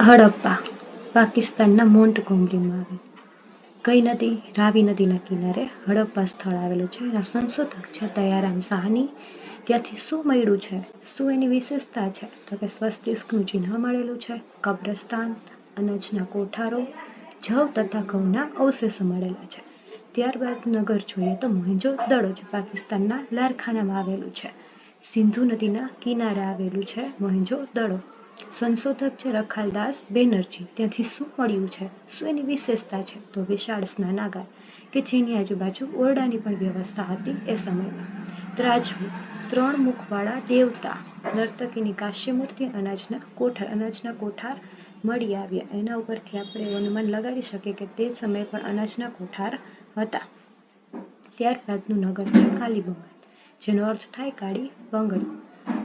હડપ્પા, પાકિસ્તાનના મોન્ટગોમરીમાં આવેલ કઈ નદી? રાવી નદીના કિનારે હડપ્પા સ્થળ આવેલું છે. એના સંશોધક છે દયારામ સાહની. ત્યાંથી શું મળ્યું છે? શું એની વિશેષતા છે? તો કે સ્વસ્તિષ્કનું ચિહ્ન મળેલું છે. કબ્રસ્તાન, અનાજના કોઠારો, જવ તથા ઘઉંના અવશેષો મળેલા છે. ત્યારબાદ નગર જોઈએ તો મોહિંજો દડો છે પાકિસ્તાનના લારખાનામાં આવેલું છે. સિંધુ નદીના કિનારે આવેલું છે મોહિંજો દડો. સંશોધક છે રખાલદાસ બેનર્જી. ત્યાંથી શું મળ્યું છે? શું એની વિશેષતા છે? તો વિશાળ સ્નાનાગાર, કે જેની આજુબાજુ ઓરડાની પણ વ્યવસ્થા હતી એ સમયમાં. ત્રાજવું, ત્રણ મુખવાળા દેવતા, નર્તકીની કાશ્યમૂર્તિ, અનાજના કોઠાર અનાજના કોઠાર મળી આવ્યા. એના ઉપરથી આપણે અનુમાન લગાડી શકીએ કે તે સમયે પણ અનાજના કોઠાર હતા. ત્યારબાદનું નગર છે કાલીબંગાન, જેનો અર્થ થાય કાળી બંગડી.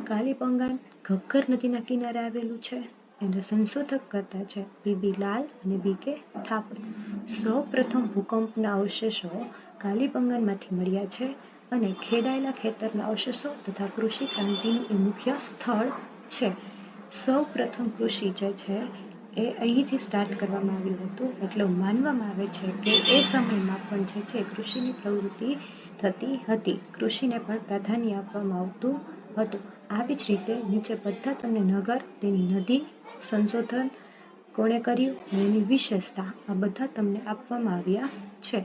કાલીબંગાન ઘગ્ગર નદીના કિનારે આવેલું છે. એના સંશોધક કરતા છે બીબી લાલ અને બી કે ઠાકોર. સૌ પ્રથમ ભૂકંપના અવશેષો કાલીબંગાનમાંથી મળ્યા છે અને ખેડાયેલા ખેતરના અવશેષો તથા કૃષિ ક્રાંતિનું એ મુખ્ય સ્થળ છે. સૌ પ્રથમ કૃષિ જે છે એ અહીંથી સ્ટાર્ટ કરવામાં આવ્યું હતું. એટલે માનવામાં આવે છે કે એ સમયમાં પણ જે છે કૃષિની પ્રવૃત્તિ થતી હતી. કૃષિને પણ પ્રાધાન્ય આપવામાં આવતું હતું આવી જ રીતે નીચે બધા તમને નગર, તેની નદી, સંશોધન કોણે કર્યું એની વિશેષતા આ બધા તમને આપવામાં આવ્યા છે.